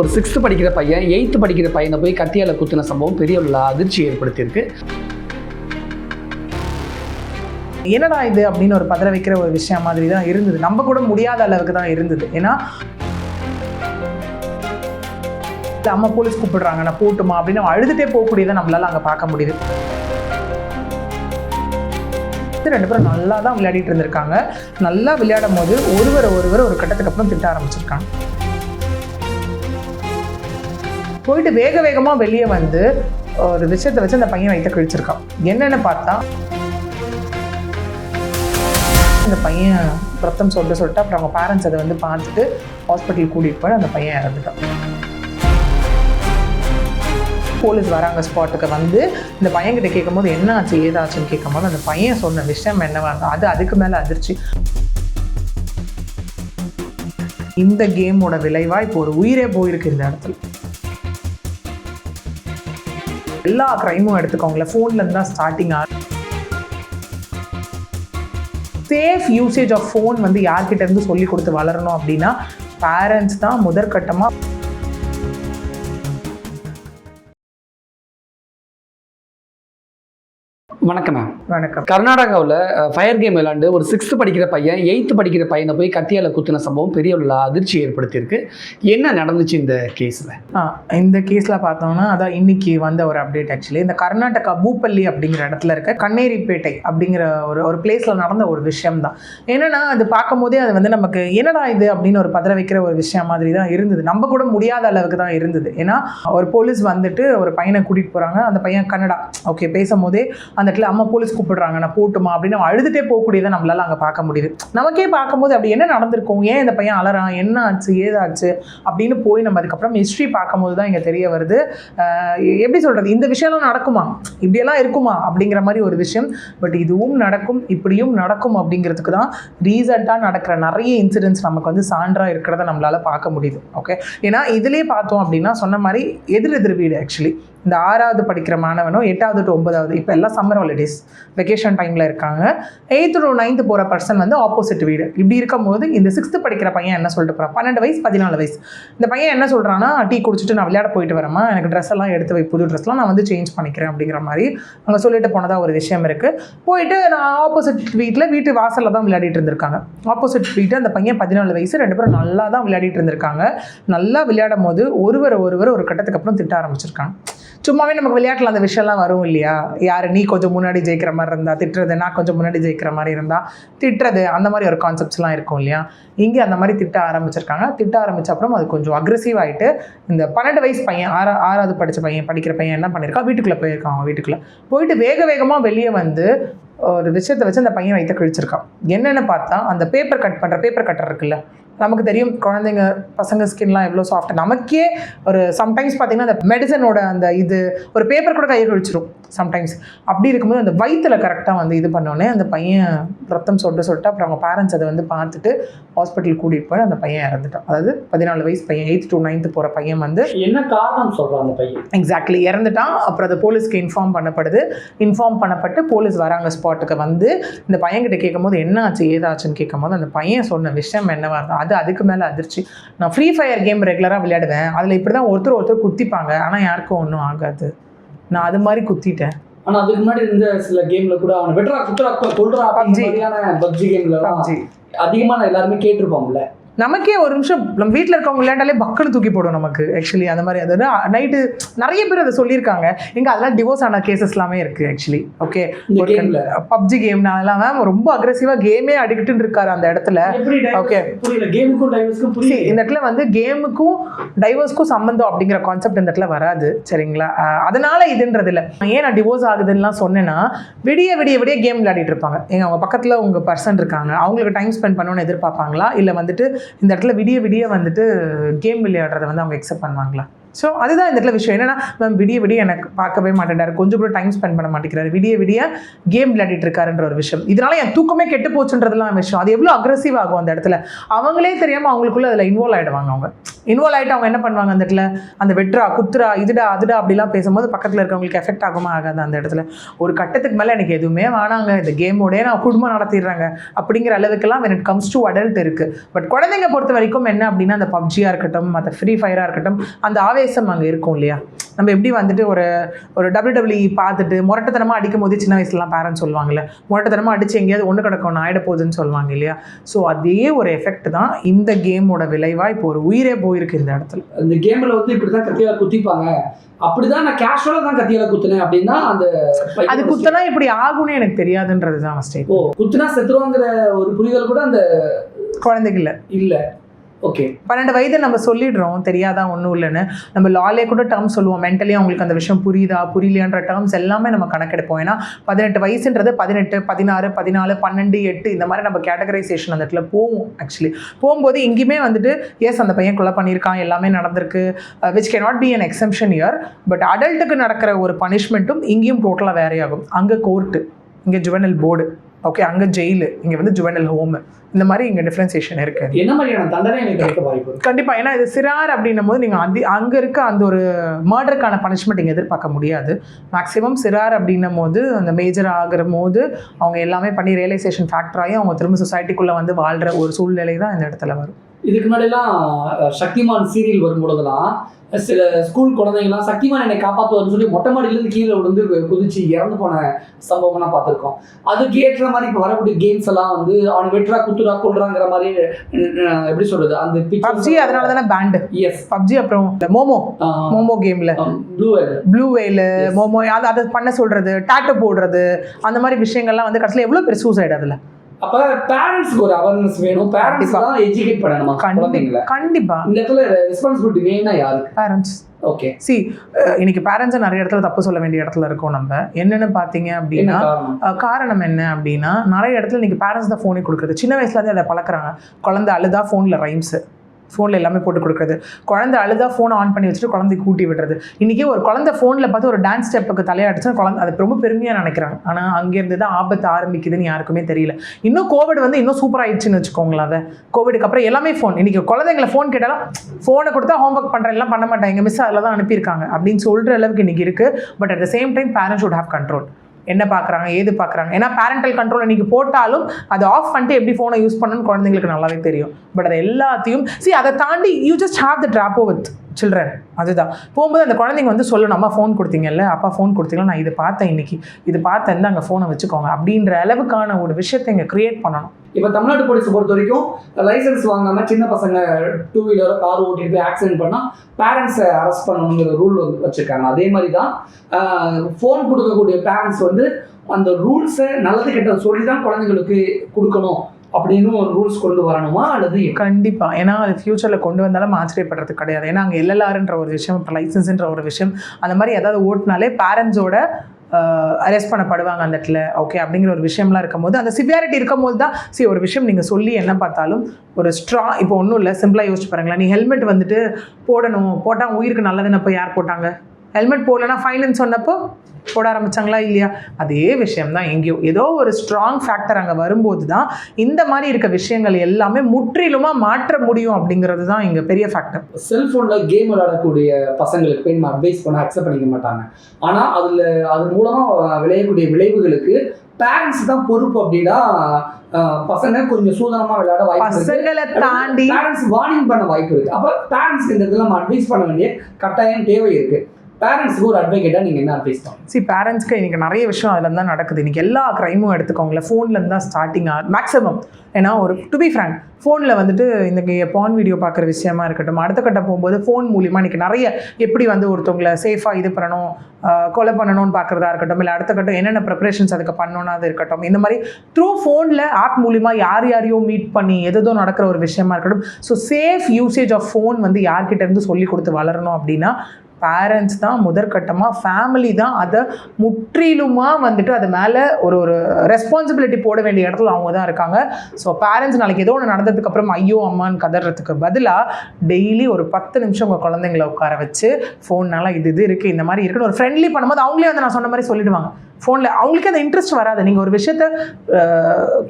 ஒரு சிக்ஸ்த்து படிக்கிற பையன் எயித்து படிக்கிற பையனை போய் கத்தியால குத்தின சம்பவம் பெரிய உள்ள அதிர்ச்சி ஏற்படுத்தியிருக்கு. என்னடா இது அப்படின்னு ஒரு பதற வைக்கிற ஒரு விஷயம் மாதிரி தான் இருந்தது. நம்ம கூட முடியாத அளவுக்கு தான் இருந்தது. ஏன்னா அம்மா போலீஸ் கூப்பிடுறாங்க நான் போட்டுமா? அப்படின்னு அழுதுட்டே போகக்கூடியதை நம்மளால அங்கே பார்க்க முடியுது. ரெண்டு பேரும் நல்லா தான் விளையாடிட்டு இருந்திருக்காங்க. நல்லா விளையாடும் போது ஒருவர் ஒருவர் ஒரு கட்டத்துக்கு அப்புறம் திட்ட ஆரம்பிச்சிருக்காங்க. போயிட்டு வேக வேகமாக வெளியே வந்து ஒரு விஷயத்தை வச்சு அந்த பையன் வயிற்ற கழிச்சிருக்கான். என்னென்னு பார்த்தா அந்த பையன் ரத்தம் சொல்லிட்டு சொல்லிட்டு அப்புறம் அவங்க பேரண்ட்ஸ் அதை வந்து பார்த்துட்டு ஹாஸ்பிட்டல் கூட்டிகிட்டு போய் அந்த பையன் இறந்துட்டான். போலீஸ் வராங்க ஸ்பாட்டுக்கு வந்து இந்த பையன்கிட்ட கேட்கும்போது என்ன ஆச்சு ஏதாச்சுன்னு கேட்கும்போது அந்த பையன் சொன்ன விஷயம் என்னவா இருந்தது அது அதுக்கு மேலே அதிர்ச்சி. இந்த கேமோட விளைவாக இப்போ ஒரு உயிரே போயிருக்கு இந்த இடத்துல. எல்லா க்ரைமும் எடுத்துக்கோங்களேன். ஃபோன்லேருந்து தான் ஸ்டார்டிங் ஆகும் சேஃப் யூசேஜ் ஆஃப் ஃபோன் வந்து யார்கிட்ட இருந்து சொல்லி கொடுத்து வளரணும் அப்படின்னா பேரண்ட்ஸ் தான் முதற்கட்டமாக வணக்கம் மேம் வணக்கம். கர்நாடகாவில் ஃபயர் கேம் விளையாண்டு ஒரு சிக்ஸ்த்து படிக்கிற பையன் எயித்து படிக்கிற பையனை போய் கத்தியால குத்தின சம்பவம் பெரிய ஒரு அதிர்ச்சி ஏற்படுத்தியிருக்கு. என்ன நடந்துச்சு இந்த கேஸில் இந்த கேஸில் பார்த்தோம்னா அதான் இன்னைக்கு வந்த ஒரு அப்டேட் ஆக்சுவலி இந்த கர்நாடகா பூப்பள்ளி அப்படிங்கிற இடத்துல இருக்க கண்ணேரிப்பேட்டை அப்படிங்கிற ஒரு ஒரு பிளேஸில் நடந்த ஒரு விஷயம் தான் என்னன்னா அது பார்க்கும்போதே அது வந்து நமக்கு என்னடா இது அப்படின்னு ஒரு பதற வைக்கிற ஒரு விஷயம் மாதிரி தான் இருந்தது. நம்ம கூட முடியாத அளவுக்கு தான் இருந்தது. ஏன்னா ஒரு போலீஸ் வந்துட்டு ஒரு பையனை கூட்டிகிட்டு போகிறாங்க அந்த பையன் கன்னடா. ஓகே பேசும்போதே அந்த இடத்துல அம்மா போலீஸ் கூப்பிடுறாங்க நான் போட்டுமா? அப்படின்னு அழுதுகிட்டே போகக்கூடியதை நம்மளால் அங்கே பார்க்க முடியுது. நமக்கே பார்க்கும்போது அப்படி என்ன நடந்திருக்கும்? ஏன் இந்த பையன் அலறான்? என்ன ஆச்சு? ஏதாச்சு? அப்படின்னு போய் நம்ம அதுக்கப்புறம் ஹிஸ்ட்ரி பார்க்கும்போது தான் இங்கே தெரிய வருது. எப்படி சொல்கிறது இந்த விஷயம்லாம் நடக்குமா? இப்படியெல்லாம் இருக்குமா? அப்படிங்கிற மாதிரி ஒரு விஷயம். பட் இதுவும் நடக்கும் இப்படியும் நடக்கும் அப்படிங்கிறதுக்கு தான் ரீசெண்டாக நடக்கிற நிறைய இன்சிடென்ட்ஸ் நமக்கு வந்து சான்றாக இருக்கிறத நம்மளால் பார்க்க முடியுது. ஓகே ஏன்னா இதுலேயே பார்த்தோம் அப்படின்னா சொன்ன மாதிரி எதிர் எதிர் வீடு ஆக்சுவலி இந்த ஆறாவது படிக்கிற மாணவனும் எட்டாவது டு ஒன்பதாவது இப்போ எல்லாம் சம்மர் ஹாலிடேஸ் வெக்கேஷன் டைமில் இருக்காங்க. எயித்து டு நைன்த்து போகிற பர்சன் வந்து ஆப்போசிட் வீடு. இப்படி இருக்கும்போது இந்த சிக்ஸ்த்து படிக்கிற பையன் என்ன சொல்லிட்டு போகிறான் பன்னெண்டு வயசு பதினாலு வயசு. இந்த பையன் என்ன சொல்கிறான்னா டீ குடிச்சிட்டு நான் விளையாட போயிட்டு வரேம்மா. எனக்கு ட்ரெஸ் எல்லாம் எடுத்து வை. புது ட்ரெஸ்லாம் நான் வந்து சேஞ்ச் பண்ணிக்கிறேன். அப்படிங்கிற மாதிரி அங்கே சொல்லிட்டு போனதாக ஒரு விஷயம் இருக்குது போயிட்டு நான் ஆப்போசிட் வீட்டில் வீட்டு வாசலில் தான் விளையாடிட்டு இருந்திருக்காங்க. ஆப்போசிட் வீட்டு அந்த பையன் பதினாலு வயசு ரெண்டு பேரும் நல்லா தான் விளையாடிட்டு இருந்திருக்காங்க. நல்லா விளையாடும் போது ஒருவர் ஒருவர் ஒரு கட்டத்துக்கு அப்புறம் திட்ட ஆரம்பிச்சிருக்காங்க. சும்மாவே நமக்கு விளையாட்டில் அந்த விஷயம்லாம் வரும் இல்லையா? யார் நீ கொஞ்சம் முன்னாடி ஜெயிக்கிற மாதிரி இருந்தால் திட்டுறது நான் கொஞ்சம் முன்னாடி ஜெயிக்கிற மாதிரி இருந்தால் திட்டுறது அந்த மாதிரி ஒரு கான்செப்ட்ஸ்லாம் இருக்கும் இல்லையா? இங்கே அந்த மாதிரி திட்ட ஆரம்பிச்சிருக்காங்க. திட்ட ஆரம்பித்த அப்புறம் அது கொஞ்சம் அக்ரெசிவ் ஆகிட்டு இந்த பன்னெண்டு வயசு பையன் ஆறா ஆறாவது படித்த பையன் படிக்கிற பையன் என்ன பண்ணியிருக்கான் வீட்டுக்குள்ளே போயிருக்கான் வீட்டுக்குள்ளே. போயிட்டு வேக வேகமாக வெளியே வந்து ஒரு விஷயத்தை வச்சு அந்த பையன் வைத்த கழிச்சிருக்கான். என்னென்னு பார்த்தா அந்த பேப்பர் கட் பண்ணுற பேப்பர் கட்டர் இருக்குல்ல? நமக்கு தெரியும் குழந்தைங்க பசங்க ஸ்கின்லாம் எவ்வளோ சாஃப்ட் நமக்கே ஒரு சம்டைம்ஸ் பார்த்தீங்கன்னா அந்த மெடிசனோட அந்த இது ஒரு பேப்பர் கூட கையை கழிச்சிரும் சம்டைம்ஸ் அப்படி இருக்கும்போது அந்த வயிற்றில் கரெக்டாக வந்து இது பண்ணோடனே அந்த பையன் ரத்தம் சொல்லிட்டு சொல்லிட்டு அப்புறம் அவங்க பேரண்ட்ஸ் அதை வந்து பார்த்துட்டு ஹாஸ்பிட்டல் கூட்டிகிட்டு போய் அந்த பையன் இறந்துட்டான். அதாவது பதினாலு வயசு பையன் எயித் டு நைன்த்து போகிற பையன் வந்து என்ன காரணம் சொல்கிறான் அந்த பையன்? எக்ஸாக்ட்லி இறந்துட்டான். அப்புறம் அது போலீஸ்க்கு இன்ஃபார்ம் பண்ணப்படுது. இன்ஃபார்ம் பண்ணப்பட்டு போலீஸ் வராங்க ஸ்பாட்டுக்கு வந்து. இந்த பையன்கிட்ட கேட்கும்போது என்ன ஆச்சு ஏதாச்சுன்னு? கேட்கும்போது அந்த பையன் சொன்ன விஷயம் என்னவா இருந்தது அது அதுக்கு மேலே அதிர்ச்சி. நான் ஃப்ரீ ஃபயர் கேம் ரெகுலராக விளையாடுவேன். அதில் இப்படி தான் ஒருத்தர் ஒருத்தர் குத்திப்பாங்க. ஆனால் யாருக்கும் ஒன்றும் ஆகாது. நான் அது மாதிரி குத்திட்டேன் ஆனால் அதுக்கு முன்னாடி இருந்த சில கேமில் கூட அவனை குத்துறா கொள்றா PUBG. மாதிரியான பப்ஜி கேம்ல PUBG. அதிகமாக எல்லாருமே கேட்டிருப்போம்ல நமக்கே ஒரு நிமிஷம் நம்ம வீட்டில் இருக்கவங்க விளையாண்டாலே பக்குன்னு தூக்கி போடும் நமக்கு ஆக்சுவலி அந்த மாதிரி அதாவது நைட்டு நிறைய பேர் அதை சொல்லியிருக்காங்க. எங்க அதெல்லாம் டிவோர்ஸ் ஆன கேசஸ் எல்லாமே இருக்கு ஆக்சுவலி ஓகே பப்ஜி கேம்னால எல்லாம் ரொம்ப அக்ரெசிவாக கேமே அடிக்ட்டுன்னு இருக்காரு அந்த இடத்துல. புரியல. இந்த இடத்துல வந்து கேமுக்கும் டைவர்ஸ்க்கும் சம்மந்தம் அப்படிங்கிற கான்செப்ட் இந்த இடத்துல வராது சரிங்களா? அதனால இதுன்றது இல்லை ஏன் நான் டிவோர்ஸ் ஆகுதுன்னுலாம் சொன்னேன்னா விடிய விடிய விடிய கேம் விளையாடிட்டு இருப்பாங்க. எங்க அவங்க பக்கத்தில் உங்க பர்சன் இருக்காங்க. அவங்களுக்கு டைம் ஸ்பெண்ட் பண்ணணும்னு எதிர்பார்ப்பாங்களா? இல்லை வந்துட்டு இந்த இடத்துல விடிய விடிய வந்துட்டு கேம் விளையாடுறத வந்து அவங்க எக்ஸப்ட் பண்ணுவாங்களா? ஸோ அதுதான் இந்த இடத்துல விஷயம். என்னென்னா மேம் விடிய விடிய எனக்கு பார்க்கவே மாட்டேன்டாரு கொஞ்சம் கூட டைம் ஸ்பெண்ட் பண்ண மாட்டேங்கிறாரு. விடிய விடிய கேம் விளையாடிட்டு இருக்காருன்ற ஒரு விஷயம். இதனால என் தூக்கமே கெட்டு போச்சுன்றதுலாம் விஷயம். அது எவ்வளோ அக்ரஸிவ் ஆகும் அந்த இடத்துல. அவங்களே தெரியாமல் அவங்களுக்குள்ள அதில் இன்வால்வ் ஆகிடுவாங்க அவங்க. இன்வால்வ் ஆகிட்டு அவங்க என்ன பண்ணுவாங்க அந்த இடத்துல? அந்த வெட்ரா குத்துரா இதுடா அதுடா அப்படிலாம் பேசும்போது பக்கத்தில் இருக்கவங்களுக்கு எஃபெக்ட் ஆகுமா ஆகாது அந்த இடத்துல? ஒரு கட்டத்துக்கு மேலே எனக்கு எதுவுமே வேணாங்க. இந்த கேமோடய நான் குடும்பம் நடத்திடுறாங்க. அப்படிங்கிற அளவுக்குலாம் when it comes to adult இருக்குது பட் குழந்தைங்க பொறுத்த வரைக்கும் என்ன அப்படின்னா அந்த பப்ஜியாக இருக்கட்டும் மற்ற ஃப்ரீ ஃபயராக இருக்கட்டும் அந்த ஆவேசம் அங்கே இருக்கும் இல்லையா? நம்ம எப்படி வந்துட்டு ஒரு ஒரு டபிள்யூ பார்த்துட்டு முரட்டத்தனமாக அடிக்கும் போது சின்ன வயசுலலாம் பேரண்ட்ஸ் சொல்லுவாங்கல்ல முரட்டத்தனமாக அடிச்சு எங்கேயாவது ஒன்று கிடக்கும் ஆயிட போகுதுன்னு சொல்லுவாங்க இல்லையா? ஸோ அதே ஒரு எஃபெக்ட் தான் இந்த கேமோட விளைவாக இப்போ ஒரு உயிரே போயிருக்கு இந்த இடத்துல. இந்த கேமில் வந்து இப்படி தான் கத்தியால குத்திப்பாங்க. அப்படிதான் நான் கேஷுவலாக தான் கத்தியால குத்துனேன் அப்படின்னா அந்த அது குத்தனா இப்படி ஆகும்னு எனக்கு தெரியாதுன்றது தான் மிஸ்டேக் ஓ குத்துனா செத்துருவாங்கிற ஒரு புரிதல் கூட அந்த குழந்தைகள இல்லை. ஓகே பன்னெண்டு வயது நம்ம சொல்லிடுறோம். தெரியாதா ஒன்றும் இல்லைன்னு. நம்ம லாலே கூட டேர்ம் சொல்லுவோம். மென்டலி அவங்களுக்கு அந்த விஷயம் புரியுதா புரியலையான்ற டேர்ம்ஸ் எல்லாமே நம்ம கணக்கெடுப்போம். ஏன்னா பதினெட்டு வயசுன்றது பதினெட்டு பதினாறு பதினாலு பன்னெண்டு எட்டு இந்த மாதிரி நம்ம கேட்டகரைசேஷன் அந்த இடத்துல போவோம் ஆக்சுவலி போகும்போது இங்கேயுமே வந்துட்டு எஸ் அந்த பையன் கொலை பண்ணியிருக்கான் எல்லாமே நடந்திருக்கு which can not be an exemption here but அடல்ட்டுக்கு நடக்கிற ஒரு பனிஷ்மெண்ட்டும் இங்கேயும் டோட்டலாக வேறையாகும். அங்கே கோர்ட்டு இங்கே ஜுவனல் போர்டு ஓகே அங்கே ஜெயிலு இங்கே வந்து ஜுவனல் ஹோமு இந்த மாதிரி இங்கே டிஃப்ரென்சியேஷன் இருக்குது என்ன மாதிரியான தண்டனை எனக்கு கிடைக்க வாய்ப்பு இருக்கு? கண்டிப்பா ஏன்னா இது சிறார் அப்படின்னும் போது நீங்கள் அதி அங்கே இருக்க அந்த ஒரு மர்டருக்கான பனிஷ்மெண்ட் இங்கே எதிர்பார்க்க முடியாது. மேக்ஸிமம் சிறார் அப்படின்னும் போது அந்த மேஜர் ஆகிற போது அவங்க எல்லாமே பண்ணி ரியலைசேஷன் ஃபேக்டராகி அவங்க திரும்ப சொசைட்டிக்குள்ளே வந்து வாழ்கிற ஒரு சூழ்நிலை தான் இந்த இடத்துல வரும். இதுக்கு முன்னாடிலாம் சக்திமான் சீரியல் வரும்பொழுதெல்லாம் சில ஸ்கூல் குழந்தைங்கலாம் சக்திமான் என்னை காப்பாற்றுவார்னு சொல்லி மொட்டை மாடியிலேருந்து கீழே விழுந்து குதிச்சு இறந்து போன சம்பவம்லாம் பார்த்துருக்கோம். அதுக்கு ஏற்ற மாதிரி இப்போ வரக்கூடிய கேம்ஸ் எல்லாம் வந்து அவன் வெட்டுறா குத்துறா கொள்றாங்கிற மாதிரி எப்படி சொல்றது அந்த பப்ஜி அதனால தானே பேண்டு எஸ் பப்ஜி அப்புறம் மோமோ மோமோ கேமில் blue blue whale Yes. Momo அதை அதை பண்ண சொல்கிறது டாட்டு போடுறது அந்த மாதிரி விஷயங்கள்லாம் வந்து கடைசியில் எவ்வளோ பெரிய சூசைடு அதில்? அப்ப பேரண்ட்ஸ்க்கு ஒரு அவேர்னஸ் வேணும். பேரண்ட்ஸ் கண்டிப்பா. தான் எஜுகேட் பண்ணணுமா குழந்தைங்கள? கண்டிப்பாக இந்த இடத்துல ரெஸ்பான்சிபிலிட்டி மெயினா யாருக்கு? பேரண்ட்ஸ் ஓகே சி இன்னைக்கு பேரண்ட்ஸை நிறைய இடத்துல தப்பு சொல்ல வேண்டிய இடத்துல இருக்கோம் நம்ம. என்னென்னு பார்த்தீங்க அப்படின்னா காரணம்? என்ன அப்படின்னா நிறைய இடத்துல இன்னைக்கு பேரண்ட்ஸ் தான் ஃபோனே கொடுக்குறது. சின்ன வயசுலேருந்தே அதை பழக்குறாங்க. குழந்தை அழுதா ஃபோனில் ரைம்ஸு ஃபோனில் எல்லாமே போட்டு கொடுக்குறது. குழந்தை அழுதா ஃபோனை ஆன் பண்ணி வச்சுட்டு குழந்தை கூட்டி விடுறது. இன்றைக்கி ஒரு குழந்தை ஃபோனில் பார்த்து ஒரு டான்ஸ் ஸ்டெப்புக்கு தலையாடிச்சா குழந்தை அது ரொம்ப பெருமையாக நினைக்கிறாங்க. ஆனால் அங்கேருந்து தான் ஆபத்து ஆரம்பிக்குதுன்னு யாருக்குமே தெரியல. இன்னும் கோவிட் வந்து இன்னும் சூப்பர் ஆயிடுச்சுன்னு வச்சுக்கோங்களேன் அதை. கோவிடுக்கு அப்புறம் எல்லாமே ஃபோன் இன்றைக்கி குழந்தைங்களை ஃபோன் கேட்டாலும் ஃபோனை கொடுத்தா ஹோம்ஒர்க் பண்ணுறேன் எல்லாம் பண்ண மாட்டாங்க மிஸ் அதில் தான் அனுப்பியிருக்காங்க அப்படின்னு சொல்கிற அளவுக்கு இன்றைக்கி இருக்குது but at the same time parents should have control என்ன பார்க்குறாங்க ஏது பார்க்குறாங்க ஏன்னா பேரண்டல் கண்ட்ரோல் இன்னைக்கு போட்டாலும் அதை ஆஃப் பண்ணிட்டு எப்படி ஃபோனை யூஸ் பண்ணணும்னு குழந்தைங்களுக்கு நல்லாவே தெரியும். பட் அது எல்லாத்தையும் சி அதை தாண்டி யூ ஜஸ்ட் ஹாவ் த ட்ராப்போ வித் சில்ட்ரன் அதுதான். போகும்போது அந்த குழந்தைங்க வந்து சொல்லணும் அம்மா ஃபோன் கொடுத்தீங்கல்ல? அப்பா ஃபோன் கொடுத்தீங்களா நான் இது பார்த்தேன் இன்னைக்கு. இது பார்த்தேன் தான் அங்கே ஃபோனை வச்சுக்கோங்க. அப்படின்ற அளவுக்கான ஒரு விஷயத்தை இங்கே க்ரியேட் பண்ணணும். இப்போ தமிழ்நாடு போலீஸை பொறுத்த வரைக்கும் லைசன்ஸ் வாங்காமல் சின்ன பசங்க டூ வீலரோ கார் ஓட்டிட்டு போய் ஆக்சிடென்ட் பண்ணால் பேரண்ட்ஸை அரெஸ்ட் பண்ணணுங்கிற ரூல் வந்து வச்சுருக்காங்க. அதே மாதிரி தான் ஃபோன் கொடுக்கக்கூடிய பேரண்ட்ஸ் வந்து அந்த ரூல்ஸை நல்லது கெட்டது சொல்லி தான் குழந்தைங்களுக்கு கொடுக்கணும். அப்படின்னு ஒரு ரூல்ஸ் கொண்டு வரணுமா அல்லது கண்டிப்பாக ஏன்னா அது ஃபியூச்சரில் கொண்டு வந்தாலும் ஆச்சரியப்படுறது கிடையாது. ஏன்னா அங்கே எல்எல்ஆர்ன்ற ஒரு விஷயம் இப்போ லைசன்ஸ்ன்ற ஒரு விஷயம் அந்த மாதிரி ஏதாவது ஓட்டினாலே பேரண்ட்ஸோட அரெஸ்ட் பண்ணப்படுவாங்க அந்த இடத்துல. ஓகே அப்படிங்கிற ஒரு விஷயம்லாம் இருக்கும்போது அந்த சிவியாரிட்டி இருக்கும்போது தான் சரி ஒரு விஷயம் நீங்கள் சொல்லி என்ன பார்த்தாலும் ஒரு ஸ்ட்ரா இப்போ ஒன்றும் இல்லை சிம்பிளாக யோசிச்சு பாருங்களேன். நீ ஹெல்மெட் வந்துட்டு போடணும். போட்டால் உயிருக்கு நல்லதுன்னு அப்போ யார் போட்டாங்க? ஹெல்மெட் போடலன்னா ஃபைனுன்னு சொன்னப்போ போட ஆரம்பிச்சாங்களா இல்லையா? அதே விஷயம் தான் எங்கேயோ. ஏதோ ஒரு ஸ்ட்ராங் ஃபேக்டர் அங்கே வரும்போது தான் இந்த மாதிரி இருக்க விஷயங்கள் எல்லாமே முற்றிலுமாக மாற்ற முடியும் அப்படிங்கிறது தான் இங்கே பெரிய ஃபேக்டர் செல்ஃபோனில் கேம் விளையாடக்கூடிய பசங்களுக்கு போய் நம்ம அட்வைஸ் பண்ண அக்செப்ட் பண்ணிக்க மாட்டாங்க. ஆனால் அதில் அது மூலமாக விளையக்கூடிய விளைவுகளுக்கு பேரண்ட்ஸ் தான் பொறுப்பு அப்படின்னா பசங்க கொஞ்சம் சூதானமாக விளையாட வாய்ப்பு பசங்களை தாண்டி பேரண்ட்ஸ் வார்னிங் பண்ண வாய்ப்பு இருக்கு. அப்போ பேரண்ட்ஸ்க்கு இந்த இடத்துல நம்ம அட்வைஸ் பண்ண வேண்டிய கட்டாயம் தேவை இருக்கு. பேரண்ட்ஸுக்கு ஒரு அட்வொகேட்டாக நீங்கள் என்ன அட்வைஸ் பண்ணுங்க சி பேரண்ட்ஸ்க்கு இன்றைக்கி நிறைய விஷயம் அதில் தான் நடக்குது. இன்றைக்கி எல்லா க்ரைமும் எடுத்துக்கோங்களேன். ஃபோன்லேருந்து தான் ஸ்டார்டிங் மேக்ஸிமம் ஏன்னா ஒரு டு பி ஃப்ரேங்க் ஃபோனில் வந்துட்டு இந்த பான் வீடியோ பார்க்குற விஷயமா இருக்கட்டும் அடுத்த கட்டம் போகும்போது ஃபோன் மூலிமா இன்றைக்கி நிறைய எப்படி வந்து ஒருத்தவங்களை சேஃபாக இது பண்ணணும் கொலை பண்ணணும்னு பார்க்குறதா இருக்கட்டும் இல்லை அடுத்த கட்டம் என்னென்ன ப்ரிப்பரேஷன்ஸ் அதுக்கு பண்ணணும் அது இருக்கட்டும் இந்த மாதிரி த்ரூ ஃபோனில் ஆப் மூலிமா யார் யாரையோ மீட் பண்ணி எதோ நடக்கிற ஒரு விஷயமா இருக்கட்டும். So safe usage of phone வந்து யார்கிட்ட இருந்து சொல்லி கொடுத்து வளரணும் அப்படின்னா பேரண்ட்ஸ் தான் முதற்கட்டமாக ஃபேமிலி தான் அதை முற்றிலுமாக வந்துட்டு அது மேலே ஒரு ஒரு ரெஸ்பான்சிபிலிட்டி போட வேண்டிய இடத்துல அவங்க தான் இருக்காங்க. ஸோ பேரண்ட்ஸ் நாளைக்கு ஏதோ ஒன்று நடந்ததுக்கப்புறம் ஐயோ அம்மான்னு கதறதுக்கு பதிலாக டெய்லி ஒரு பத்து நிமிஷம் உங்கள் குழந்தைங்கள உட்கார வச்சு ஃபோன்னால இது இது இருக்குது இந்த மாதிரி இருக்குன்னு ஒரு ஃப்ரெண்ட்லி பண்ணும்போது அவங்களே வந்து நான் சொன்ன மாதிரி சொல்லிடுவாங்க. ஃபோனில் அவங்களுக்கு அந்த இன்ட்ரெஸ்ட் வராது. நீங்கள் ஒரு விஷயத்த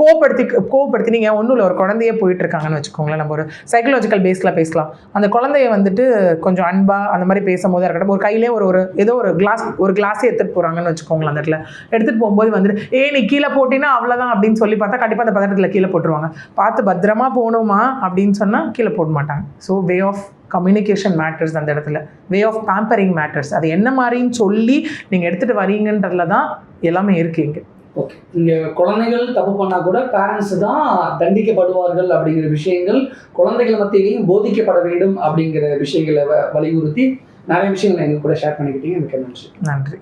கோவப்படுத்தி கோப்படுத்தி நீங்கள் ஒன்றும் இல்லை. ஒரு குழந்தையே போயிட்டுருக்காங்கன்னு வச்சுக்கோங்களேன். நம்ம ஒரு சைக்கலாஜிக்கல் பேஸில் பேசலாம். அந்த குழந்தைய வந்துட்டு கொஞ்சம் அன்பாக அந்த மாதிரி பேசும்போது இருக்கட்டும் ஒரு கையிலே ஒரு ஒரு ஏதோ ஒரு கிளாஸ் ஒரு கிளாஸே எடுத்துகிட்டு போகிறாங்கன்னு வச்சுக்கோங்களேன் அந்த இடத்துல. எடுத்துகிட்டு போகும்போது வந்துட்டு ஏ நீ கீழே போட்டினா அவ்வளோதான் அப்படின்னு சொல்லி பார்த்தா கண்டிப்பாக அந்த பதட்டத்தில் கீழே போட்டுருவாங்க. பார்த்து பத்திரமா போகணுமா அப்படின்னு சொன்னால் கீழே போட மாட்டாங்க. So way of communication matters அந்த இடத்துல. வே ஆஃப் பேம்பரிங் மேட்டர்ஸ் அது என்ன மாதிரின்னு சொல்லி நீங்கள் எடுத்துகிட்டு வரீங்கன்றதுல தான் எல்லாமே இருக்கு இங்கே. ஓகே இங்கே குழந்தைகள் தப்பு பண்ணால் கூட பேரண்ட்ஸ் தான் தண்டிக்கப்படுவார்கள் அப்படிங்கிற விஷயங்கள் குழந்தைகள் மத்தியிலையும் போதிக்கப்பட வேண்டும் அப்படிங்கிற விஷயங்களை வ- வலியுறுத்தி நிறைய விஷயங்களை எங்க கூட ஷேர் பண்ணிக்கிட்டீங்க. மிக்க நன்றி நன்றி.